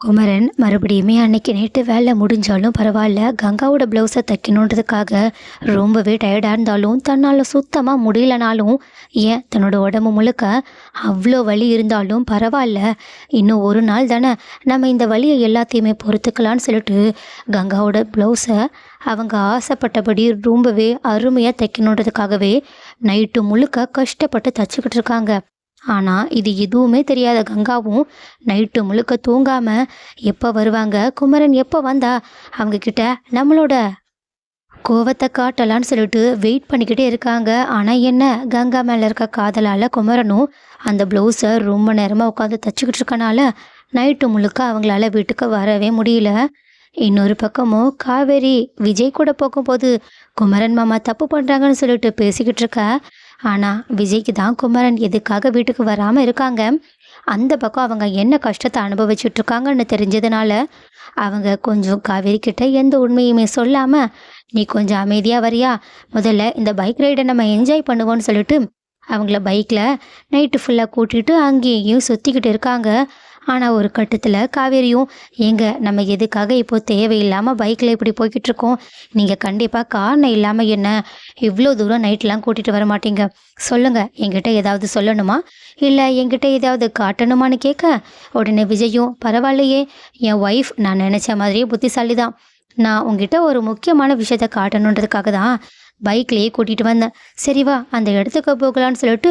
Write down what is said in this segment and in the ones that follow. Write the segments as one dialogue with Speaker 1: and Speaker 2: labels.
Speaker 1: குமரன் மறுபடியுமே அன்னைக்கு நைட்டு வேலை முடிஞ்சாலும் பரவாயில்ல. கங்காவோட ப்ளவுஸை தைக்கணுன்றதுக்காக ரொம்பவே டயர்டாக இருந்தாலும் தன்னால் சுத்தமாக முடியலனாலும் ஏன் தன்னோட உடம்பு முழுக்க அவ்வளோ வலி இருந்தாலும் பரவாயில்ல. இன்னும் ஒரு நாள் தானே நம்ம இந்த வழியை எல்லாத்தையுமே பொறுத்துக்கலான்னு சொல்லிட்டு கங்காவோட ப்ளவுஸை அவங்க ஆசைப்பட்டபடி ரொம்பவே அருமையாக தைக்கணுன்றதுக்காகவே நைட்டு முழுக்க கஷ்டப்பட்டு தச்சுக்கிட்டு இருக்காங்க. ஆனால் இது எதுவுமே தெரியாத கங்காவும் நைட்டு முழுக்க தூங்காமல் எப்போ வருவாங்க? குமரன் எப்போ வந்தா? அவங்க கிட்ட நம்மளோட கோவத்தை காட்டலான்னு சொல்லிட்டு வெயிட் பண்ணிக்கிட்டே இருக்காங்க. ஆனால் என்ன? கங்கா மேலே இருக்க காதலால் குமரனும் அந்த ப்ளவுஸை ரொம்ப நேரமாக உட்காந்து தச்சுக்கிட்டு இருக்கனால நைட்டு முழுக்க அவங்களால வீட்டுக்கு வரவே முடியல. இன்னொரு பக்கமும் காவேரி விஜய் கூட போகும்போது குமரன் மாமா தப்பு பண்ணுறாங்கன்னு சொல்லிட்டு பேசிக்கிட்டு இருக்க. ஆனால் விஜய்க்கு தான் குமரன் எதுக்காக வீட்டுக்கு வராமல் இருக்காங்க? அந்த பக்கம் அவங்க என்ன கஷ்டத்தை அனுபவிச்சுட்டு இருக்காங்கன்னு தெரிஞ்சதுனால அவங்க கொஞ்சம் காவேரி கிட்ட எந்த உண்மையுமே சொல்லாமல் நீ கொஞ்சம் அமைதியாக வரியா? முதல்ல இந்த பைக் ரைடை நம்ம என்ஜாய் பண்ணுவோம்னு சொல்லிட்டு அவங்கள பைக்கில் நைட்டு ஃபுல்லாக கூட்டிகிட்டு அங்கேயும் சுற்றிக்கிட்டு இருக்காங்க. ஆனால் ஒரு கட்டத்தில் காவேரியும் ஏங்க நம்ம எதுக்காக இப்போ தேவையில்லாமல் பைக்கில் இப்படி போய்கிட்டு இருக்கோம் நீங்கள் கண்டிப்பாக காரணம் இல்லாமல் என்ன இவ்வளோ தூரம் நைட்லாம் கூட்டிகிட்டு வர மாட்டீங்க? சொல்லுங்கள் என்கிட்ட ஏதாவது சொல்லணுமா? இல்லை என்கிட்ட ஏதாவது காட்டணுமான்னு கேட்க உடனே விஜயும் பரவாயில்லையே என் ஒய்ஃப் நான் நினச்ச மாதிரியே புத்திசாலி தான் நான் உங்ககிட்ட ஒரு முக்கியமான விஷயத்த காட்டணுன்றதுக்காக தான் பைக்லேயே கூட்டிகிட்டு வந்தேன். சரிவா அந்த இடத்துக்கு போகலான்னு சொல்லிட்டு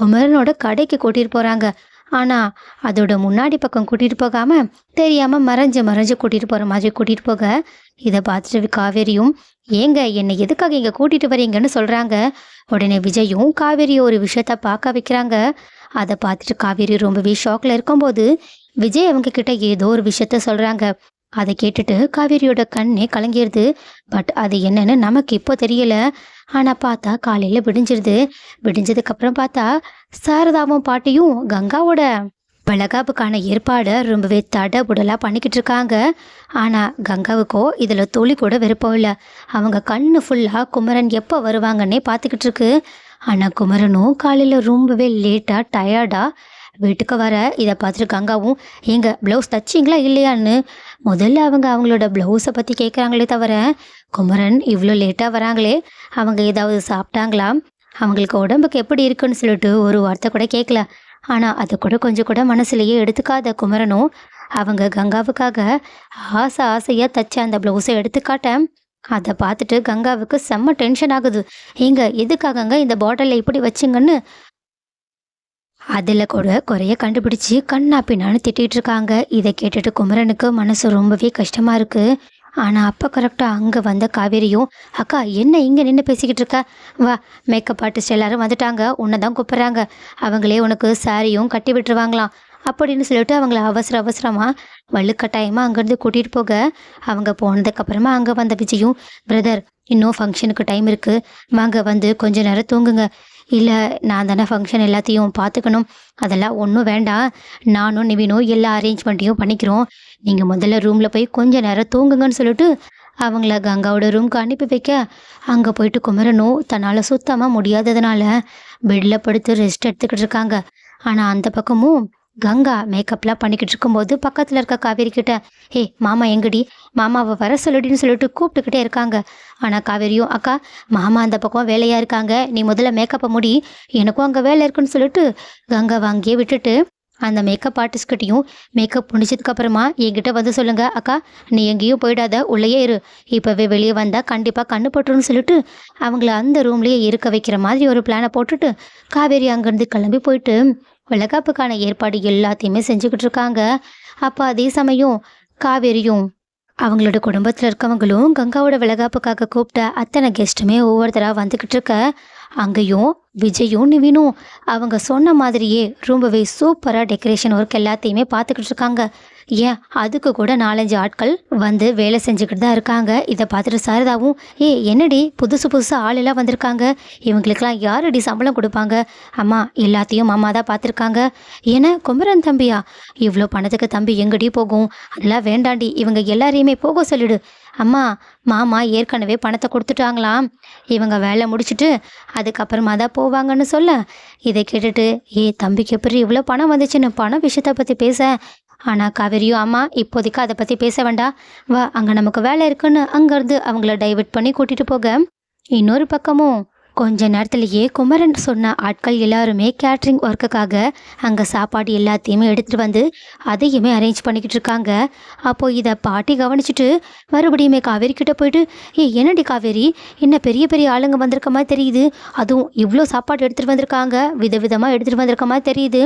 Speaker 1: குமரனோட கடைக்கு கூட்டிகிட்டு போகிறாங்க ஆனால் அதோட முன்னாடி பக்கம் கூட்டிகிட்டு போகாமல் தெரியாமல் மறைஞ்சு மறைஞ்சு கூட்டிகிட்டு போகிற மாதிரி கூட்டிகிட்டு போக. இதை பார்த்துட்டு காவேரியும் ஏங்க என்னை எதுக்காக இங்கே கூட்டிகிட்டு வரீங்கன்னு சொல்கிறாங்க உடனே விஜயும் காவேரியை ஒரு விஷயத்த பார்க்க வைக்கிறாங்க. அதை பார்த்துட்டு காவேரி ரொம்பவே ஷாக்கில் இருக்கும்போது விஜய் அவங்க கிட்ட ஏதோ ஒரு விஷயத்த சொல்கிறாங்க அதை கேட்டுட்டு காவேரியோட கண்ணே கலங்கிடுது பட் அது என்னன்னு நமக்கு இப்போ தெரியல. ஆனால் பார்த்தா காலையில் விடிஞ்சிருது. விடிஞ்சதுக்கப்புறம் பார்த்தா சாரதாவும் பாட்டியும் கங்காவோட வளகாப்புக்கான ஏற்பாடை ரொம்பவே தடபுடலாக பண்ணிக்கிட்டு இருக்காங்க. ஆனால் கங்காவுக்கோ இதில் துளி கூட விருப்பம் இல்லை. அவங்க கண்ணு ஃபுல்லாக குமரன் எப்போ வருவாங்கன்னே பார்த்துக்கிட்டு இருக்கு. ஆனால் குமரனும் காலையில் ரொம்பவே லேட்டாக டயர்டாக வீட்டுக்கு வர இதை பார்த்துட்டு கங்காவும் எங்கள் ப்ளவுஸ் தச்சிங்களா இல்லையான்னு? முதல்ல அவங்க அவங்களோட ப்ளவுஸை பற்றி கேட்குறாங்களே தவிர குமரன் இவ்வளோ லேட்டாக வராங்களே அவங்க ஏதாவது சாப்பிட்டாங்களா? அவங்களுக்கு உடம்புக்கு எப்படி இருக்குன்னு சொல்லிட்டு ஒரு வார்த்தை கூட கேட்கல ஆனால் அதை கூட கொஞ்சம் கூட மனசுலையே எடுத்துக்காத குமரனும் அவங்க கங்காவுக்காக ஆசை ஆசையாக தச்ச அந்த ப்ளவுஸை எடுத்துக்காட்ட அதை பார்த்துட்டு கங்காவுக்கு செம்ம டென்ஷன் ஆகுது. ஏங்க எதுக்காகங்க இந்த பாட்டிலில் இப்படி வச்சுங்கன்னு? அதில் கூட குறைய கண்டுபிடிச்சி கண்ணா பின்னான்னு திட்டிகிட்டு இருக்காங்க இதை கேட்டுட்டு குமரனுக்கு மனசு ரொம்பவே கஷ்டமாக இருக்குது ஆனால் அப்போ கரெக்டாக அங்கே வந்த காவேரியும் அக்கா என்ன இங்கே நின்று பேசிக்கிட்டு இருக்க வா மேக்கப் ஆர்டிஸ்ட் எல்லாரும் வந்துட்டாங்க. உன்னை தான் கூப்பிட்றாங்க. அவங்களே உனக்கு சாரியும் கட்டி விட்டுருவாங்களாம். அப்படின்னு சொல்லிட்டு அவங்கள அவசர அவசரமாக வலுக்கட்டாயமாக அங்கேருந்து கூட்டிகிட்டு போக அவங்க போனதுக்கப்புறமா அங்கே வந்த விஜயும் பிரதர் இன்னும் ஃபங்க்ஷனுக்கு டைம் இருக்குது வாங்க வந்து கொஞ்ச நேரம் தூங்குங்க. இல்லை நான் தானே ஃபங்க்ஷன் எல்லாத்தையும் பார்த்துக்கணும் அதெல்லாம் ஒன்றும் வேண்டாம். நானும் நிவினும் எல்லா அரேஞ்ச்மெண்ட்டையும் பண்ணிக்கிறோம். நீங்கள் முதல்ல ரூமில் போய் கொஞ்சம் நேரம் தூங்குங்கன்னு சொல்லிட்டு அவங்கள கங்காவோட ரூம்க்கு அனுப்பி வைக்க. அங்கே போயிட்டு குமரனும் தன்னால் சுத்தமாக முடியாததுனால பெட்டில் படுத்து ரெஸ்ட் எடுத்துக்கிட்டு இருக்காங்க. ஆனால் அந்த பக்கமும் கங்கா மேக்கப்லாம் பண்ணிக்கிட்டு இருக்கும்போது பக்கத்தில் இருக்க காவேரி கிட்ட ஹே மாமா எங்கடி? மாமாவை வர சொல்லுடின்னு சொல்லிட்டு கூப்பிட்டுக்கிட்டே இருக்காங்க. ஆனால் காவேரியும் அக்கா மாமா அந்த பக்கம் வேலையாக இருக்காங்க. நீ முதல்ல மேக்கப்பை முடி எனக்கும் அங்கே வேலை இருக்குன்னு சொல்லிட்டு கங்கா வாங்கியே விட்டுட்டு அந்த மேக்கப் ஆர்டிஸ்ட்கிட்டையும் மேக்கப் முடிச்சதுக்கப்புறமா என்கிட்ட வந்து சொல்லுங்க. அக்கா நீ எங்கேயும் போயிடாத. உள்ளேயே இரு. இப்போவே வெளியே வந்தால் கண்டிப்பாக கண்ணு பட்டுருன்னு சொல்லிட்டு அவங்கள அந்த ரூம்லேயே இருக்க வைக்கிற மாதிரி ஒரு பிளானை போட்டுட்டு காவேரி அங்கேருந்து கிளம்பி போயிட்டு வளகாப்புக்கான ஏற்பாடு எல்லாத்தையுமே செஞ்சுக்கிட்டு இருக்காங்க அப்போ அதே சமயம் காவேரியும் அவங்களோட குடும்பத்தில் இருக்கவங்களும் கங்காவோட விளகாப்புக்காக கூப்பிட்ட அத்தனை கெஸ்ட்டுமே ஒவ்வொருத்தராக வந்துக்கிட்டு இருக்க அங்கேயும் விஜயும் நிவினும் அவங்க சொன்ன மாதிரியே ரொம்பவே சூப்பராக டெக்கரேஷன் ஒர்க் எல்லாத்தையுமே பார்த்துக்கிட்டு இருக்காங்க. ஏன்? அதுக்கு கூட நாலஞ்சு ஆட்கள் வந்து வேலை செஞ்சுக்கிட்டு தான் இருக்காங்க. இதை பார்த்துட்டு சாரதாவும் ஏ என்னடி? புதுசு புதுசாக ஆளெல்லாம் வந்திருக்காங்க. இவங்களுக்கெல்லாம் யாரடி சம்பளம் கொடுப்பாங்க? அம்மா எல்லாத்தையும் மாமா தான் பார்த்துருக்காங்க. ஏன்னா குமரன் தம்பியா? இவ்வளோ பணத்துக்கு தம்பி எங்கடி போகும்? அதெல்லாம் வேண்டாண்டி. இவங்க எல்லாரையுமே போக சொல்லிடு. அம்மா மாமா ஏற்கனவே பணத்தை கொடுத்துட்டாங்களாம். இவங்க வேலை முடிச்சுட்டு அதுக்கப்புறமா தான் போவாங்கன்னு சொல்ல. இதை கேட்டுட்டு ஏ தம்பிக்கு எப்படி இவ்வளோ பணம் வந்துச்சுன்னு பணம் விஷயத்தை பற்றி பேச? ஆனால் காவேரியும் அம்மா இப்போதைக்கு அதை பற்றி பேச வேண்டாம் வா அங்கே நமக்கு வேலை இருக்குன்னு அங்கேருந்து அவங்கள டைவர்ட் பண்ணி கூட்டிகிட்டு போக. இன்னொரு பக்கமும் கொஞ்ச நேரத்திலேயே குமரன் சொன்ன ஆட்கள் எல்லாருமே கேட்ரிங் ஒர்க்குக்காக அங்கே சாப்பாடு எல்லாத்தையுமே எடுத்துகிட்டு வந்து அதையுமே அரேஞ்ச் பண்ணிக்கிட்டு இருக்காங்க. அப்போது இதை பாட்டி கவனிச்சுட்டு மறுபடியுமே காவேரி கிட்ட போயிட்டு ஏ என்னடி காவேரி? என்ன பெரிய பெரிய ஆளுங்க வந்திருக்க மாதிரி தெரியுது. அதுவும் இவ்வளோ சாப்பாடு எடுத்துகிட்டு வந்திருக்காங்க. விதவிதமாக எடுத்துகிட்டு வந்திருக்க மாதிரி தெரியுது.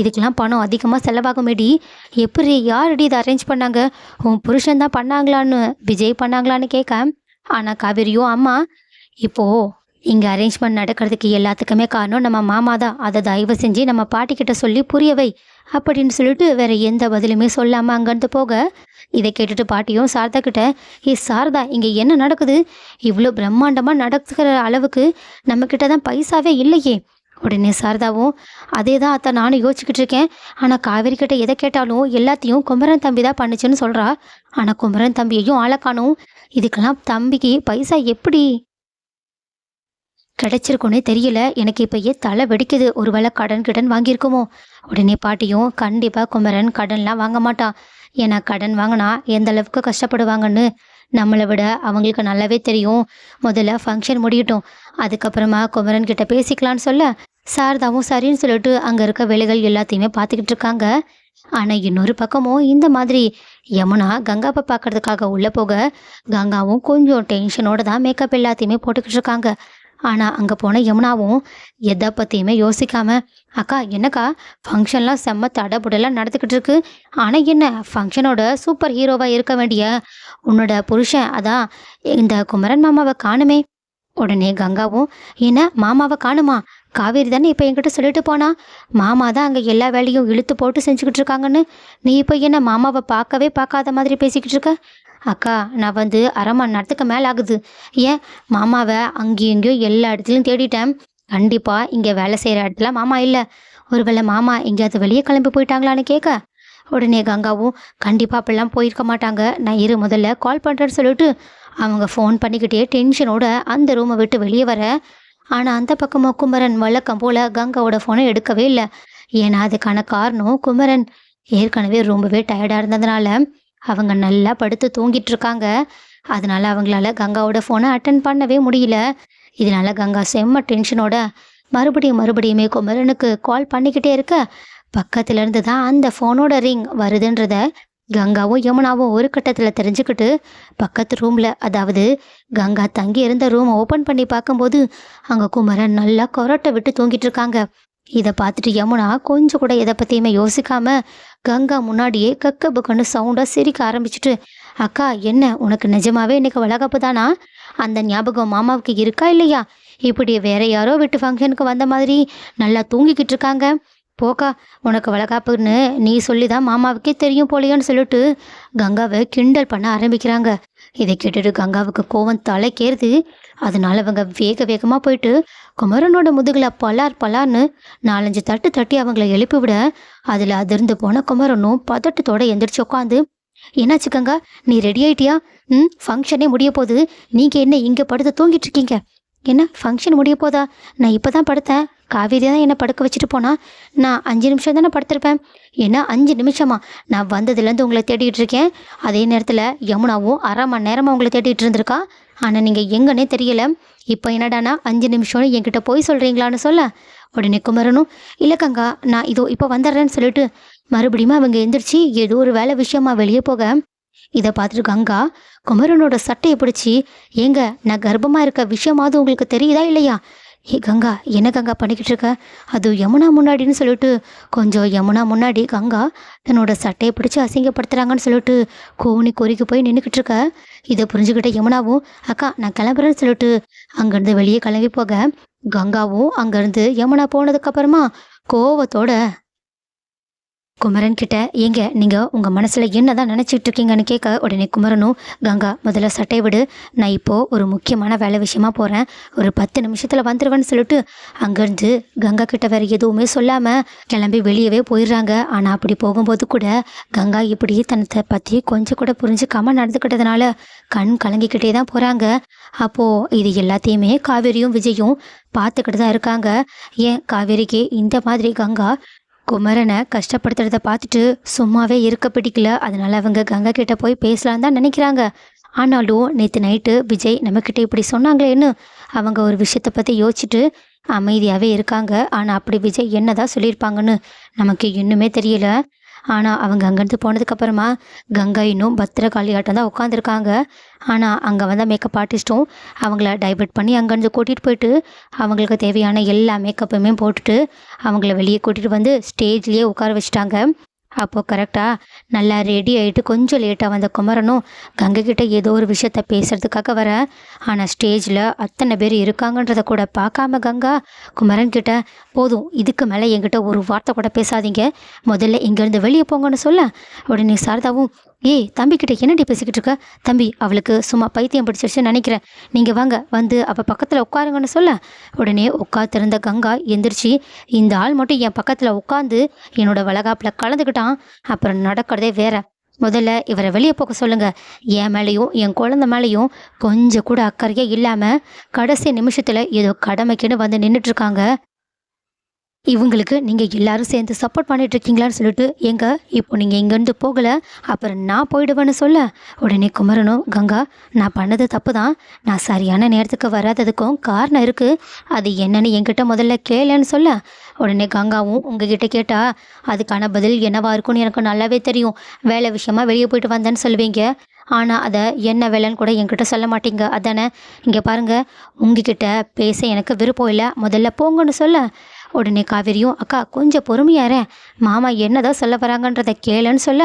Speaker 1: இதுக்கெல்லாம் பணம் அதிகமாக செலவாகுமேடி. எப்படி யாரடி இதை அரேஞ்ச் பண்ணாங்க? உன் புருஷன் தான் பண்ணாங்களான்னு விஜய் பண்ணாங்களான்னு கேட்க ஆனால் காவேரியோ அம்மா இப்போது இங்கே அரேஞ்ச்மெண்ட் நடக்கிறதுக்கு எல்லாத்துக்குமே காரணம் நம்ம மாமா தான். அதை தயவு செஞ்சு நம்ம பாட்டிக்கிட்ட சொல்லி புரியவை அப்படின்னு சொல்லிட்டு வேற எந்த பதிலுமே சொல்லாமல் அங்கேருந்து போக இதை கேட்டுட்டு பாட்டியும் சாரதா கிட்ட ஏ சாரதா இங்கே என்ன நடக்குது? இவ்வளோ பிரம்மாண்டமாக நடக்கிற அளவுக்கு நம்மக்கிட்ட தான் பைசாவே இல்லையே. உடனே சாரதாவும் அதே தான் அத்தை நானும் யோசிச்சுக்கிட்டு இருக்கேன். ஆனால் காவேரி கிட்ட எதை கேட்டாலும் எல்லாத்தையும் குமரன் தம்பி தான் பண்ணுச்சுன்னு சொல்கிறா ஆனால் குமரன் தம்பியையும் ஆளக்கானும் இதுக்கெல்லாம் தம்பிக்கு பைசா எப்படி? கிடைச்சிருக்குன்னே தெரியல. எனக்கு இப்பயே தலை வெடிக்குது. ஒருவேளை கடன் கிடன் வாங்கியிருக்குமோ? உடனே பாட்டியும் கண்டிப்பாக குமரன் கடன்லாம் வாங்க மாட்டான். ஏன்னா கடன் வாங்கினா எந்த அளவுக்கு கஷ்டப்படுவாங்கன்னு நம்மளை விட அவங்களுக்கு நல்லாவே தெரியும். முதல்ல ஃபங்க்ஷன் முடியட்டும். அதுக்கப்புறமா குமரன் கிட்ட பேசிக்கலான்னு சொல்ல சாரதாவும் சரின்னு சொல்லிட்டு அங்கே இருக்க வேலைகள் எல்லாத்தையுமே பார்த்துக்கிட்டு இருக்காங்க. ஆனால் இன்னொரு பக்கமும் இந்த மாதிரி யமுனா கங்காவை பார்க்கறதுக்காக உள்ளே போக கங்காவும் கொஞ்சம் டென்ஷனோட தான் மேக்கப் எல்லாத்தையுமே போட்டுக்கிட்டு இருக்காங்க. ஆனால் அங்கே போன யமுனாவும் எதை பற்றியுமே யோசிக்காம அக்கா என்னக்கா? ஃபங்க்ஷன்லாம் செம்ம தடபுடலாம் நடந்துக்கிட்டு இருக்கு. ஆனால் என்ன? ஃபங்க்ஷனோட சூப்பர் ஹீரோவாக இருக்க வேண்டிய உன்னோட புருஷன் அதான் இந்த குமரன் மாமாவை காணுமே. உடனே கங்காவும் என்ன? மாமாவை காணுமா? காவேரி தானே இப்போ என்கிட்ட சொல்லிட்டு போனா? மாமா தான் அங்கே எல்லா வேலையும் இழுத்து போட்டு செஞ்சுக்கிட்டு இருக்காங்கன்னு. நீ இப்போ என்ன மாமாவை பார்க்கவே பார்க்காத மாதிரி பேசிக்கிட்டு இருக்க? அக்கா நான் வந்து அரை மணி நேரத்துக்கு மேலே ஆகுது. ஏன்? மாமாவை அங்கேயும் இங்கேயும் எல்லா இடத்துலையும் தேடிட்டேன். கண்டிப்பாக இங்கே வேலை செய்கிற இடத்துல மாமா இல்லை. ஒருவேளை மாமா எங்கேயாவது வெளியே கிளம்பி போயிட்டாங்களான்னு கேட்க உடனே கங்காவும் கண்டிப்பாக அப்படிலாம் போயிருக்க மாட்டாங்க. நான் இரு முதல்ல கால் பண்ணுறேன்னு சொல்லிட்டு அவங்க ஃபோன் பண்ணிக்கிட்டே டென்ஷனோட அந்த ரூமை விட்டு வெளியே வர. ஆனால் அந்த பக்கமாக குமரன் வழக்கம் போல் கங்காவோட ஃபோனை எடுக்கவே இல்லை. ஏன்னா அதுக்கான காரணம் குமரன். ஏற்கனவே ரொம்பவே டயர்டாக இருந்ததுனால அவங்க நல்லா படுத்து தூங்கிட்டு இருக்காங்க அதனால அவங்களால கங்காவோட ஃபோனை அட்டன் பண்ணவே முடியல. இதனால கங்கா செம்ம டென்ஷனோட மறுபடியும் மறுபடியுமே குமரனுக்கு கால் பண்ணிக்கிட்டே இருக்க. பக்கத்துல இருந்து தான் அந்த ஃபோனோட ரிங் வருதுன்றத கங்காவும் யமுனாவும் ஒரு கட்டத்தில் தெரிஞ்சுக்கிட்டு பக்கத்து ரூமில் அதாவது கங்கா தங்கி இருந்த ரூமை ஓப்பன் பண்ணி பார்க்கும்போது அங்கே குமரன் நல்லா கொரட்டை விட்டு தூங்கிட்டு இருக்காங்க இதை பார்த்துட்டு யமுனா கொஞ்சம் கூட எதை பற்றியுமே யோசிக்காம கங்கா முன்னாடியே கக்க புக்கன்னு சவுண்டாக சிரிக்க ஆரம்பிச்சிட்டு அக்கா என்ன? உனக்கு நிஜமாவே இன்னைக்கு வளகாப்பு தானா? அந்த ஞாபகம் மாமாவுக்கு இருக்கா இல்லையா? இப்படி வேற யாரோ வீட்டு ஃபங்க்ஷனுக்கு வந்த மாதிரி நல்லா தூங்கிக்கிட்டு இருக்காங்க. போக்கா உனக்கு வளகாப்புன்னு நீ சொல்லி தான் மாமாவுக்கே தெரியும் போலியான்னு சொல்லிட்டு கங்காவை கிண்டல் பண்ண ஆரம்பிக்கிறாங்க. இதை கேட்டுட்டு கங்காவுக்கு கோவம் தலைக்கேறுது அதனால அவங்க வேக வேகமாக போயிட்டு குமரனோட முதுகில் பலார் பலார்னு நாலஞ்சு தட்டு தட்டி அவங்கள எழுப்பி விட அதில் அதிர்ந்து போன குமரனும் பதட்டத்தோட எந்திரிச்சு உட்காந்து என்னாச்சு கங்கா? நீ ரெடி ஆயிட்டியா? ம் ஃபங்க்ஷனே முடிய போகுது. நீங்கள் என்ன இங்கே படுத்து தூங்கிட்டு இருக்கீங்க? என்ன ஃபங்க்ஷன் முடிய போதா? நான் இப்போ தான் படுத்தேன். காவேரி தான் என்னை படுக்க வச்சுட்டு போனா. நான் அஞ்சு நிமிஷம் தானே படுத்திருப்பேன். ஏன்னா அஞ்சு நிமிஷமா? நான் வந்ததுலேருந்து உங்களை தேடிட்டு இருக்கேன். அதே நேரத்தில் யமுனாவும் அரை மணி நேரமாக உங்களை தேடிட்டு இருந்திருக்கா? ஆனால் நீங்கள் எங்கன்னே தெரியல. இப்போ என்னடானா அஞ்சு நிமிஷம்னு என்கிட்ட போய் சொல்கிறீங்களான்னு சொல்ல. உடனே குமரனும் இல்லை கங்கா நான் இதோ இப்போ வந்துடுறேன்னு சொல்லிட்டு மறுபடியும் அவங்க எந்திரிச்சு ஏதோ ஒரு வேலை விஷயமா வெளியே போக. இதை பார்த்துட்டு கங்கா குமரனோட சட்டையை பிடிச்சி ஏங்க நான் கர்ப்பமாக இருக்க விஷயமாவது உங்களுக்கு தெரியுதா இல்லையா? ஏ கங்கா என்ன கங்கா பண்ணிக்கிட்டு இருக்க? அது யமுனா முன்னாடின்னு சொல்லிட்டு கொஞ்சம் யமுனா முன்னாடி கங்கா தன்னோட சட்டையை பிடிச்சி அசிங்கப்படுத்துகிறாங்கன்னு சொல்லிட்டு கோணி கொறிக்கு போய் நின்றுக்கிட்டு இருக்க. இதை புரிஞ்சுக்கிட்ட யமுனாவும் அக்கா நான் கிளம்புறேன்னு சொல்லிட்டு அங்கேருந்து வெளியே கிளம்பி போக. கங்காவும் அங்கேருந்து யமுனா போனதுக்கப்புறமா கோவத்தோட குமரன் கிட்ட ஏங்க நீங்க உங்க மனசுல என்னதான் நினைச்சிட்டு இருக்கீங்கன்னு கேட்க உடனே குமரனும் கங்கா முதல்ல சட்டை விடு. நான் இப்போ ஒரு முக்கியமான வேலை விஷயமா போறேன். ஒரு பத்து நிமிஷத்துல வந்துடுவேன்னு சொல்லிட்டு அங்கிருந்து கங்கா கிட்ட வேற எதுவுமே சொல்லாம கிளம்பி வெளியவே போயிடுறாங்க. ஆனா அப்படி போகும்போது கூட கங்கா இப்படி தனத்தை பத்தி கொஞ்சம் கூட புரிஞ்சுக்காம நடந்துக்கிட்டதுனால கண் கலங்கிக்கிட்டே தான் போறாங்க. அப்போ இது எல்லாத்தையுமே காவேரியும் விஜயும் பார்த்துக்கிட்டு தான் இருக்காங்க. ஏன் காவேரிக்கு இந்த மாதிரி கங்கா குமரனை கஷ்டப்படுத்துறத பார்த்துட்டு சும்மாவே இருக்க பிடிக்கல. அதனால அவங்க கங்கா கிட்ட போய் பேசலான்னு தான் நினைக்கிறாங்க. ஆனாலும் நேற்று நைட்டு விஜய் நம்மக்கிட்ட இப்படி சொன்னாங்களேன்னு அவங்க ஒரு விஷயத்தை பற்றி யோசிச்சுட்டு அமைதியாகவே இருக்காங்க. ஆனால் அப்படி விஜய் என்னதான் சொல்லியிருப்பாங்கன்னு நமக்கு இன்னுமே தெரியல. ஆனால் அவங்க அங்கேருந்து போனதுக்கப்புறமா கங்கா இன்னும் பத்திரகாளியாட்டம் தான் உட்காந்துருக்காங்க ஆனால் அங்கே வந்த மேக்கப் ஆர்டிஸ்ட்டும் அவங்கள டைவர்ட் பண்ணி அங்கேருந்து கூட்டிகிட்டு போயிட்டு அவங்களுக்கு தேவையான எல்லா மேக்கப்புமே போட்டுட்டு அவங்கள வெளியே கூட்டிகிட்டு வந்து ஸ்டேஜ்லேயே உட்கார வச்சுட்டாங்க. அப்போது கரெக்டாக நல்லா ரெடி ஆகிட்டு கொஞ்சம் லேட்டாக வந்த குமரனும் கங்கைக்கிட்ட ஏதோ ஒரு விஷயத்த பேசுகிறதுக்காக வர ஆனால் ஸ்டேஜில் அத்தனை பேர் இருக்காங்கன்றத கூட பார்க்காம கங்கா குமரன்கிட்ட போதும் இதுக்கு மேலே என்கிட்ட ஒரு வார்த்தை கூட பேசாதீங்க. முதல்ல இங்கேருந்து வெளியே போங்கன்னு சொல்ல. உடனே சாரதாவும் ஏய் தம்பிக்கிட்ட என்னடி பேசிக்கிட்டு இருக்க? தம்பி அவளுக்கு சும்மா பைத்தியம் பிடிச்சிருச்சுன்னு நினைக்கிறேன். நீங்கள் வாங்க வந்து அப்போ பக்கத்தில் உட்காருங்கன்னு சொல்ல. உடனே உட்காந்துருந்த கங்கா எந்திரிச்சு இந்த ஆள் மட்டும் என் பக்கத்தில் உட்காந்து என்னோட வளகாப்பில் கலந்துக்கிட்டான். அப்புறம் நடக்கிறதே வேற. முதல்ல இவரை வெளியே போக சொல்லுங்க. என் மேலேயும் என் குழந்த மேலேயும் கொஞ்சம் கூட அக்கறையே இல்லாமல் கடைசி நிமிஷத்தில் ஏதோ கடமைக்குன்னு வந்து நின்றுட்டுருக்காங்க இவங்களுக்கு நீங்கள் எல்லாரும் சேர்ந்து சப்போர்ட் பண்ணிட்டு இருக்கீங்களான்னு சொல்லிட்டு எங்க இப்போ நீங்கள் இங்கேருந்து போகலை அப்புறம் நான் போயிடுவேன்னு சொல்ல? உடனே குமரனும் கங்கா நான் பண்ணது தப்பு தான் நான் சரியான நேரத்துக்கு வராததுக்கும் காரணம் இருக்குது அது என்னன்னு என்கிட்ட முதல்ல கேளுன்னு சொல்ல. உடனே கங்காவும் உங்ககிட்ட கேட்டால் அதுக்கான பதில் என்னவா இருக்கும்னு எனக்கு நல்லாவே தெரியும். வேலை விஷயமா வெளியே போயிட்டு வந்தேன்னு சொல்லுவீங்க. ஆனால் அதை என்ன வேலைன்னு கூட என்கிட்ட சொல்ல மாட்டீங்க. அதானே? இங்கே பாருங்கள் உங்ககிட்ட பேச எனக்கு விருப்பம் இல்லை. முதல்ல போங்கன்னு சொல்ல. உடனே காவேரியும் அக்கா கொஞ்சம் பொறுமையாரேன் மாமா என்னதான் சொல்ல வராங்கன்றதை கேளுன்னு சொல்ல.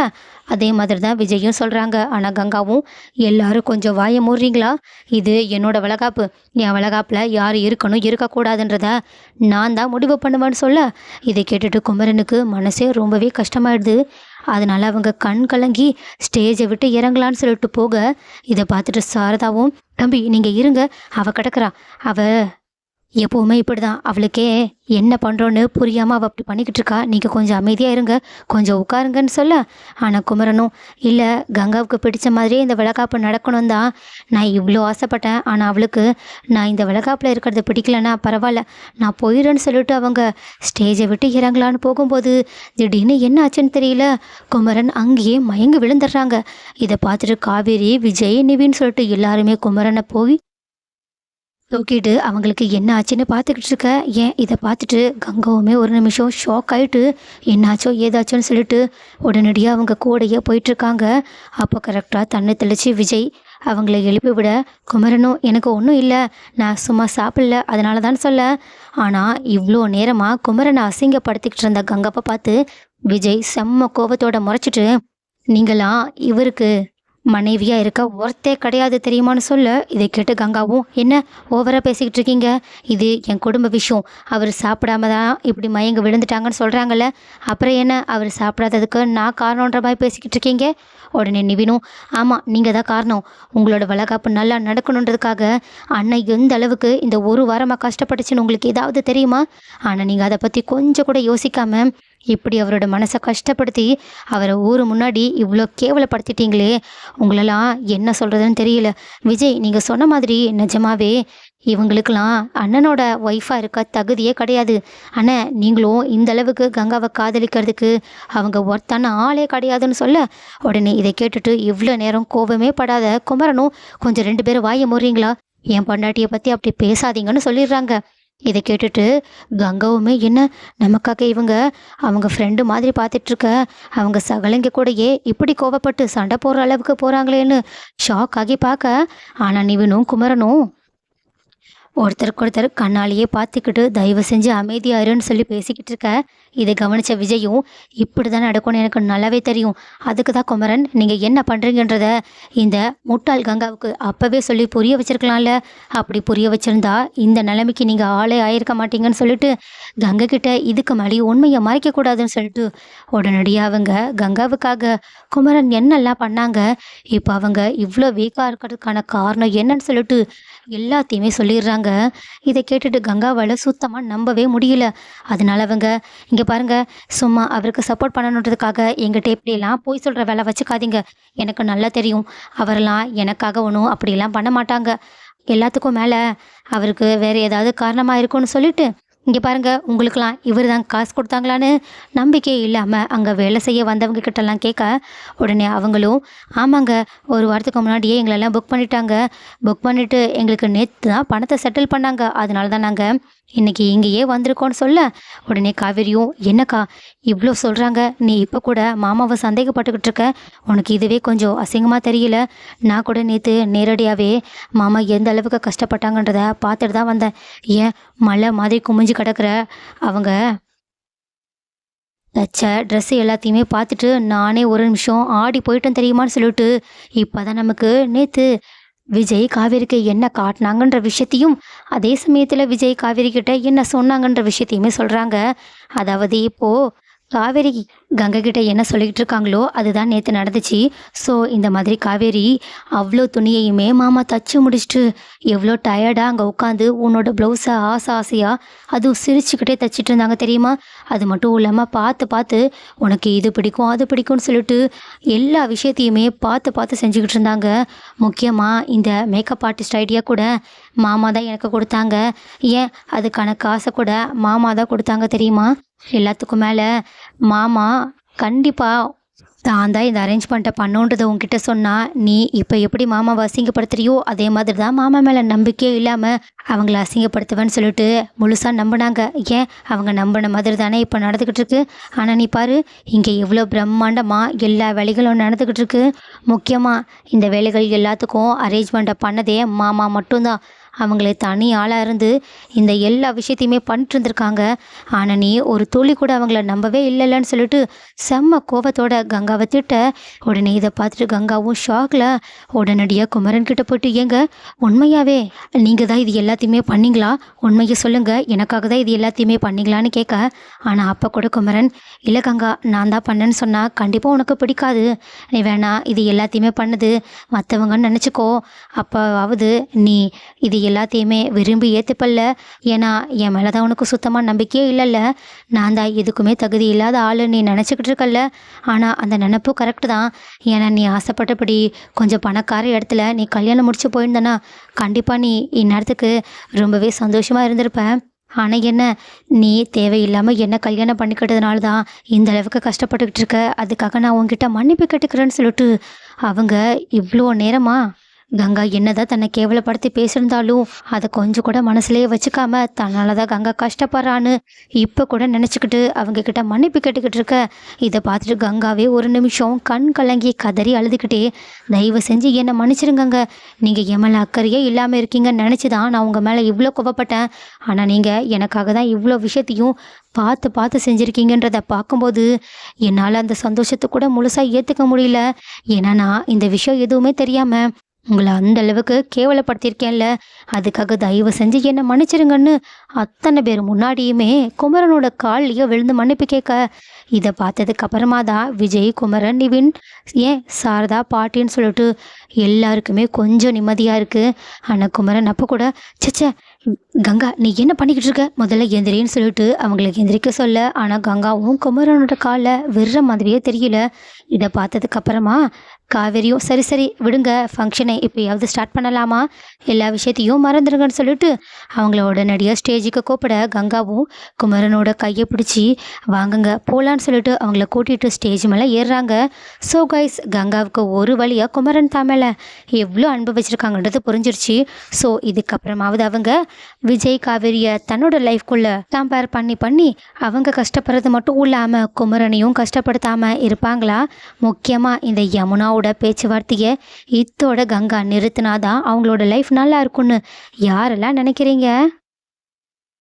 Speaker 1: அதே மாதிரி தான் விஜயும் சொல்கிறாங்க ஆனால் கங்காவும் எல்லாரும் கொஞ்சம் வாயை மூடுறீங்களா? இது என்னோட வளகாப்பு. என் வளகாப்பில் யார் இருக்கணும் இருக்கக்கூடாதுன்றத நான் தான் முடிவு பண்ணுவேன்னு சொல்ல. இதை கேட்டுட்டு குமரனுக்கு மனசே ரொம்பவே கஷ்டமாயிடுது. அதனால் அவங்க கண் கலங்கி ஸ்டேஜை விட்டு இறங்கலான்னு சொல்லிட்டு போக இதை பார்த்துட்டு சாரதாவும் தம்பி நீங்கள் இருங்க. அவ கிடக்குறா. அவ எப்போவுமே இப்படி தான் அவளுக்கே என்ன பண்ணுறோன்னு புரியாமல் அவள் அப்படி பண்ணிக்கிட்டு இருக்கா. நீங்கள் கொஞ்சம் அமைதியாக இருங்க. கொஞ்சம் உட்காருங்கன்னு சொல்ல. ஆனால் குமரனும் இல்லை கங்காவுக்கு பிடிச்ச மாதிரியே இந்த விளக்காப்பு நடக்கணும் தான் நான் இவ்வளோ ஆசைப்பட்டேன். ஆனால் அவளுக்கு நான் இந்த விளக்காப்பில் இருக்கிறத பிடிக்கலன்னா பரவாயில்ல. நான் போயிடுறேன்னு சொல்லிட்டு அவங்க ஸ்டேஜை விட்டு இறங்கலான்னு போகும்போது திடீர்னு என்ன ஆச்சுன்னு தெரியல. குமரன் அங்கேயே மயங்கி விழுந்துடுறாங்க. இதை பார்த்துட்டு காவேரி விஜய் நிவின்னு சொல்லிட்டு எல்லாருமே குமரனை போய் தூக்கிட்டு அவங்களுக்கு என்ன ஆச்சுன்னு பார்த்துக்கிட்டு இருக்க. ஏன் இதை பார்த்துட்டு கங்காவுமே ஒரு நிமிஷம் ஷாக் ஆகிட்டு என்னாச்சோ ஏதாச்சோன்னு சொல்லிட்டு உடனடியாக அவங்க கூடையே போயிட்டுருக்காங்க. அப்போ கரெக்டாக தண்ணி தெளித்து விஜய் அவங்கள எழுப்பி விட குமரனும் எனக்கு ஒன்றும் இல்லை நான் சும்மா சாப்பிடல அதனால தான் சொல்ல. ஆனால் இவ்வளோ நேரமாக குமரனை அசிங்கப்படுத்திக்கிட்டு இருந்த கங்காவை பார்த்து விஜய் செம்ம கோபத்தோட முறைச்சிட்டு நீங்களாம் இவருக்கு மனைவியாக இருக்க ஒருத்தே கிடையாது தெரியுமான்னு சொல்ல? இதை கேட்டு கங்காவும் என்ன? ஓவராக பேசிக்கிட்டு இருக்கீங்க? இது என் குடும்ப விஷயம். அவர் சாப்பிடாம தான் இப்படி மயங்க விழுந்துட்டாங்கன்னு சொல்கிறாங்கல்ல அப்புறம் என்ன? அவர் சாப்பிடாததுக்கு நான் காரணன்ற மாதிரி பேசிக்கிட்டு இருக்கீங்க? உடனே நிவினும் ஆமாம் நீங்கள் தான் காரணம். உங்களோட வளகாப்பு நல்லா நடக்கணுன்றதுக்காக அண்ணன் எந்த அளவுக்கு இந்த ஒரு வாரமாக கஷ்டப்பட்டுச்சுன்னு உங்களுக்கு ஏதாவது தெரியுமா? ஆனால் நீங்கள் அதை பற்றி கொஞ்சம் கூட யோசிக்காமல் இப்படி அவரோட மனசை கஷ்டப்படுத்தி அவரை ஊர் முன்னாடி இவ்வளோ கேவலப்படுத்திட்டீங்களே உங்களெல்லாம் என்ன சொல்கிறதுன்னு தெரியல. விஜய் நீங்கள் சொன்ன மாதிரி நிஜமாவே இவங்களுக்கெல்லாம் அண்ணனோட ஒய்ஃபாக இருக்க தகுதியே கிடையாது. அண்ணன் நீங்களும் இந்த அளவுக்கு கங்காவை காதலிக்கிறதுக்கு அவங்க ஒருத்தான ஆளே கிடையாதுன்னு சொல்ல உடனே இதை கேட்டுட்டு இவ்வளோ நேரம் கோபமே படாத குமரனும் கொஞ்சம் ரெண்டு பேரும் வாய முறீங்களா என் பொண்டாட்டியை பற்றி அப்படி பேசாதீங்கன்னு சொல்லிடுறாங்க. இதை கேட்டுட்டு கங்காவுமே என்ன? நமக்காக இவங்க அவங்க ஃப்ரெண்டு மாதிரி பார்த்துட்ருக்க? அவங்க சகலைங்க கூடயே இப்படி கோவப்பட்டு சண்டை போடுற அளவுக்கு போகிறாங்களேன்னு ஷாக் ஆகி பார்க்க ஆனால் நிவினும் குமரனும் ஒருத்தருக்கு ஒருத்தர் கண்ணாலேயே பார்த்துக்கிட்டு தயவு செஞ்சு அமைதியா இருன்னு சொல்லி பேசிக்கிட்டு இருக்க இதை கவனிச்ச விஜயும் இப்படி தான் நடக்கும்னு எனக்கு நல்லாவே தெரியும். அதுக்கு தான் குமரன் நீங்கள் என்ன பண்ணுறீங்கன்றத இந்த முட்டாள் கங்காவுக்கு அப்போவே சொல்லி புரிய வச்சிருக்கலாம்ல. அப்படி புரிய வச்சிருந்தா இந்த நிலைமைக்கு நீங்கள் ஆளே ஆயிருக்க மாட்டீங்கன்னு சொல்லிட்டு கங்கை கிட்ட இதுக்கு மேலேயும் உண்மையை மறைக்கக்கூடாதுன்னு சொல்லிட்டு உடனடியாக அவங்க கங்காவுக்காக குமரன் என்னெல்லாம் பண்ணாங்க? இப்போ அவங்க இவ்வளோ வீக்காக இருக்கிறதுக்கான காரணம் என்னன்னு சொல்லிட்டு எல்லாத்தையுமே சொல்லிடுறாங்க. இதை கேட்டுட்டு கங்காவால் சுத்தமாக நம்பவே முடியல. அதனால அவங்க இங்கே பாருங்கள் சும்மா அவருக்கு சப்போர்ட் பண்ணணுன்றதுக்காக எங்கிட்ட இப்படியெல்லாம் போய் சொல்கிற வேலை வச்சுக்காதீங்க. எனக்கு நல்லா தெரியும். அவரெல்லாம் எனக்காக ஒன்றும் அப்படிலாம் பண்ண மாட்டாங்க. எல்லாத்துக்கும் மேலே அவருக்கு வேறு ஏதாவது காரணமாக இருக்கும்னு சொல்லிட்டு இங்கே பாருங்கள் உங்களுக்கெல்லாம் இவர் தான் காசு கொடுத்தாங்களான்னு நம்பிக்கையே இல்லாமல் அங்கே வேலை செய்ய வந்தவங்க கிட்டலாம் கேட்க உடனே அவங்களும் ஆமாங்க ஒரு வாரத்துக்கு முன்னாடியே எங்களெல்லாம் புக் பண்ணிட்டாங்க. புக் பண்ணிவிட்டு எங்களுக்கு நேற்று தான் பணத்தை செட்டில் பண்ணாங்க. அதனால தான் நாங்கள் இன்னைக்கு இங்கேயே வந்திருக்கோன்னு சொல்ல உடனே காவேரியும் என்னக்கா இவ்வளோ சொல்கிறாங்க நீ இப்போ கூட மாமாவை சந்தேகப்பட்டுக்கிட்டு இருக்க? உனக்கு இதுவே கொஞ்சம் அசிங்கமாக தெரியல? நான் கூட நேற்று நேரடியாகவே மாமா எந்த அளவுக்கு கஷ்டப்பட்டாங்கன்றத பார்த்துட்டு தான் வந்தேன். ஏன் மழை மாதிரி குமிஞ்சு கிடக்கிற அவங்க? தச்ச ட்ரெஸ்ஸு எல்லாத்தையுமே பார்த்துட்டு நானே ஒரு நிமிஷம் ஆடி போயிட்டேன் தெரியுமான்னு சொல்லிட்டு இப்போ தான் நமக்கு நேற்று விஜய் காவேரிக்கு என்ன காட்டினாங்கன்ற விஷயத்தையும் அதே சமயத்தில் விஜய் காவேரி கிட்ட என்ன சொன்னாங்கன்ற விஷயத்தையுமே சொல்கிறாங்க அதாவது இப்போது காவேரி கங்கை கிட்ட என்ன சொல்லிக்கிட்டு இருக்காங்களோ அதுதான் நேற்று நடந்துச்சு. ஸோ இந்த மாதிரி காவேரி அவ்வளோ துணியையுமே மாமா தச்சு முடிச்சுட்டு எவ்வளோ டயர்டாக அங்கே உட்காந்து உன்னோட ப்ளவுஸை ஆசை ஆசையாக அதுவும் சிரிச்சுக்கிட்டே தச்சிட்டு இருந்தாங்க தெரியுமா? அது மட்டும் இல்லாமல் பார்த்து பார்த்து உனக்கு இது பிடிக்கும் அது பிடிக்கும்னு சொல்லிட்டு எல்லா விஷயத்தையுமே பார்த்து பார்த்து செஞ்சுக்கிட்டு இருந்தாங்க. முக்கியமாக இந்த மேக்கப் ஆர்டிஸ்ட் ஐடியா கூட மாமா தான் எனக்கு கொடுத்தாங்க. ஏன்? அதுக்கான காசை கூட மாமா தான் கொடுத்தாங்க தெரியுமா? எல்லாத்துக்கும் மேலே மாமா கண்டிப்பாக தான் தான் இந்த அரேஞ்ச்மெண்ட்டை பண்ணுன்றதை உங்ககிட்ட சொன்னால் நீ இப்போ எப்படி மாமாவை அசிங்கப்படுத்துறியோ அதே மாதிரி தான் மாமா மேலே நம்பிக்கையே இல்லாமல் அவங்கள அசிங்கப்படுத்துவேன்னு சொல்லிட்டு முழுசாக நம்பினாங்க. ஏன்? அவங்க நம்பின மாதிரி தானே இப்போ நடந்துக்கிட்டு இருக்கு. ஆனால் நீ பாரு இங்கே எவ்வளோ பிரம்மாண்டமாக எல்லா வேலைகளும் நடந்துக்கிட்டு இருக்கு. முக்கியமாக இந்த வேலைகள் எல்லாத்துக்கும் அரேஞ்ச்மெண்ட்டை பண்ணதே மாமா மட்டும்தான். அவங்களே தனி ஆளாக இருந்து இந்த எல்லா விஷயத்தையுமே பண்ணிட்டு இருந்திருக்காங்க ஆனால் நீ ஒரு துளி கூட அவங்கள நம்பவே இல்லைல்லன்னு சொல்லிட்டு செம்ம கோபத்தோட கங்காவை திட்ட உடனே இதை பார்த்துட்டு கங்காவும் ஷாக்கில் உடனடியாக குமரன் கிட்ட போயிட்டு ஏங்க உண்மையாவே நீங்கள் தான் இது எல்லாத்தையுமே பண்ணீங்களா? உண்மையை சொல்லுங்கள் எனக்காக தான் இது எல்லாத்தையுமே பண்ணீங்களான்னு கேட்க ஆனால் அப்போ கூட குமரன் இல்லை கங்கா நான் தான் பண்ணேன்னு சொன்னால் கண்டிப்பாக உனக்கு பிடிக்காது. நீ வேணா இது எல்லாத்தையுமே பண்ணுது மற்றவங்கன்னு நினச்சிக்கோ. அப்போவாவது நீ இது எல்லாத்தையுமே விரும்பி ஏற்றுப்பல்ல ஏன்னா என் மேலே தான் உனக்கு சுத்தமாக நம்பிக்கையே இல்லைல்ல. நான் தான் எதுக்குமே தகுதி இல்லாத ஆள் நீ நினச்சிக்கிட்டு இருக்கல்ல. ஆனால் அந்த நினப்பு கரெக்டு தான். ஏன்னா நீ ஆசைப்பட்டபடி கொஞ்சம் பணக்கார இடத்துல நீ கல்யாணம் முடிச்சு போயிருந்தனா கண்டிப்பாக நீ இந்நேரத்துக்கு ரொம்பவே சந்தோஷமாக இருந்திருப்பேன் ஆனால் என்ன? நீ தேவையில்லாமல் என்ன கல்யாணம் பண்ணிக்கிட்டதுனால தான் இந்த அளவுக்கு கஷ்டப்பட்டுக்கிட்டு இருக்க. அதுக்காக நான் உன்கிட்ட மன்னிப்பு கேட்டுக்கிறேன்னு சொல்லிட்டு அவங்க இவ்வளோ நேரமா கங்கா என்னதான் தன்னை கேவலப்படுத்தி பேசியிருந்தாலும் அதை கொஞ்சம் கூட மனசுலேயே வச்சுக்காம தன்னால தான் கங்கா கஷ்டப்படுறான்னு இப்போ கூட நினச்சிக்கிட்டு அவங்க கிட்ட மன்னிப்பு கேட்டுக்கிட்டு இருக்க. இதை பார்த்துட்டு கங்காவே ஒரு நிமிஷம் கண் கலங்கி கதறி அழுதுகிட்டே தயவு செஞ்சு என்னை மன்னிச்சிருங்கங்க. நீங்கள் என் மேலே அக்கறையே இல்லாமல் இருக்கீங்கன்னு நினச்சி தான் நான் உங்கள் மேலே இவ்வளோ கோவப்பட்டேன். ஆனால் நீங்கள் எனக்காக தான் இவ்வளோ விஷயத்தையும் பார்த்து பார்த்து செஞ்சுருக்கீங்கன்றதை பார்க்கும்போது என்னால் அந்த சந்தோஷத்தை கூட முழுசாக ஏற்றுக்க முடியல. ஏன்னா நான் இந்த விஷயம் எதுவுமே தெரியாமல் உங்களை அந்த அளவுக்கு கேவலப்படுத்தியிருக்கேன்ல. அதுக்காக தயவு செஞ்சு என்னை மன்னிச்சிருங்கன்னு அத்தனை பேர் முன்னாடியுமே குமரனோட கால்லையோ விழுந்து மன்னிப்பு கேட்க. இதை பார்த்ததுக்கு அப்புறமா தான் விஜய் குமரன் நிவின் ஏன் சாரதா பாட்டின்னு சொல்லிட்டு எல்லாருக்குமே கொஞ்சம் நிம்மதியாக இருக்குது ஆனால் குமரன் அப்போ கூட சச்சே கங்கா நீ என்ன பண்ணிக்கிட்டு இருக்க? முதல்ல எந்திரின்னு சொல்லிட்டு அவங்களுக்கு எந்திரிக்க சொல்ல. ஆனால் கங்காவும் குமரனோட காலில் விடுற மாதிரியே தெரியல. இதை பார்த்ததுக்கு அப்புறமா காவேரியும் சரி சரி விடுங்க ஃபங்க்ஷனை இப்போயாவது ஸ்டார்ட் பண்ணலாமா? எல்லா விஷயத்தையும் மறந்துடுங்கன்னு சொல்லிட்டு அவங்கள உடனடியாக ஸ்டேஜுக்கு கூப்பிட கங்காவும் குமரனோட கையை பிடிச்சி வாங்குங்க போகலான்னு சொல்லிட்டு அவங்கள கூட்டிகிட்டு ஸ்டேஜ் மேலே ஏறுறாங்க. ஸோ கைஸ் கங்காவுக்கு ஒரு வழியாக குமரன் தான் மேலே எவ்வளோ அன்பு வச்சுருக்காங்கன்றது புரிஞ்சிருச்சு. ஸோ இதுக்கப்புறமாவது அவங்க விஜய் காவேரியை தன்னோட லைஃப்குள்ளே கம்பேர் பண்ணி பண்ணி அவங்க கஷ்டப்படுறது மட்டும் இல்லாமல் குமரனையும் கஷ்டப்படுத்தாமல் இருப்பாங்களா? முக்கியமாக இந்த யமுனாவோட பேச்சுவார்த்தையை இத்தோட கங்கா நிறுத்தினாதான் அவங்களோட லைஃப் நல்லா இருக்கும்னு. யாரெல்லாம் நினைக்கிறீங்க?